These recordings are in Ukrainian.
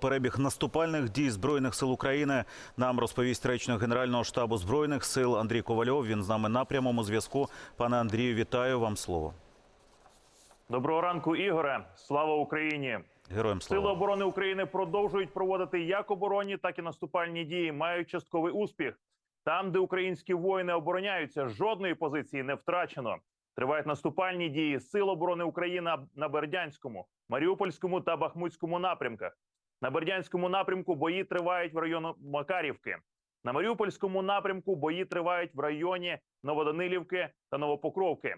Перебіг наступальних дій збройних сил України нам розповість речник Генерального штабу збройних сил Андрій Ковальов. Він з нами на прямому зв'язку. Пане Андрію, вітаю вам слово. Доброго ранку, Ігоре. Слава Україні! Героям Сили оборони України продовжують проводити як оборонні, так і наступальні дії. Мають частковий успіх. Там, де українські воїни обороняються, жодної позиції не втрачено. Тривають наступальні дії Сил оборони України на Бердянському, Маріупольському та Бахмутському напрямках. На Бердянському напрямку бої тривають в районі Макарівки. На Маріупольському напрямку бої тривають в районі Новоданилівки та Новопокровки.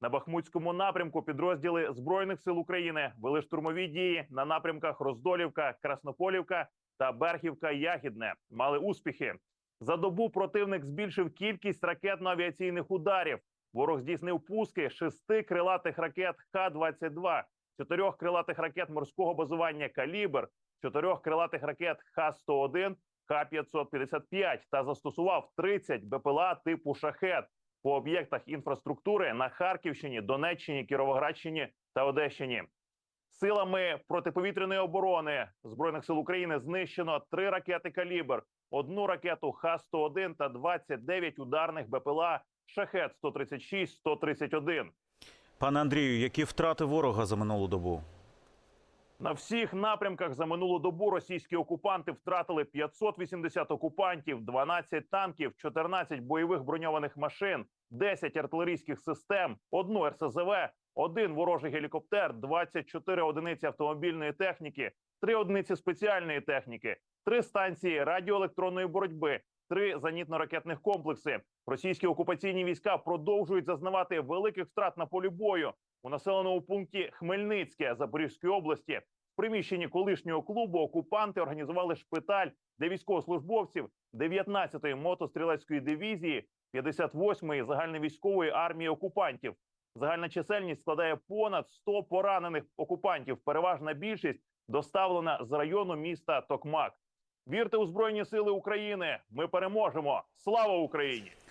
На Бахмутському напрямку підрозділи збройних сил України вели штурмові дії на напрямках Роздолівка, Краснополівка та Берхівка Ягідне. Мали успіхи. За добу противник збільшив кількість ракетно-авіаційних ударів. Ворог здійснив пуски шести крилатих ракет Х-22, чотирьох крилатих ракет морського базування Калібр, чотирьох крилатих ракет Х-101, Х-555 та застосував 30 БПЛА типу Шахет по об'єктах інфраструктури на Харківщині, Донеччині, Кіровоградщині та Одещині. Силами протиповітряної оборони збройних сил України знищено три ракети калібр, одну ракету Х-101 та 29 ударних БПЛА Шахет 136 131 Пане Андрію, які втрати ворога за минулу добу? На всіх напрямках за минулу добу російські окупанти втратили 580 окупантів, 12 танків, 14 бойових броньованих машин, 10 артилерійських систем, одну РСЗВ, один ворожий гелікоптер, 24 одиниці автомобільної техніки, 3 одиниці спеціальної техніки, 3 станції радіоелектронної боротьби, 3 зенітно-ракетних комплекси. Російські окупаційні війська продовжують зазнавати великих втрат на полі бою у населеному пункті Хмельницьке Запорізької області. В приміщенні колишнього клубу окупанти організували шпиталь для військовослужбовців 19-ї мотострілецької дивізії 58-ї загальновійськової армії окупантів. Загальна чисельність складає понад 100 поранених окупантів. Переважна більшість доставлена з району міста Токмак. Вірте у збройні сили України. Ми переможемо! Слава Україні!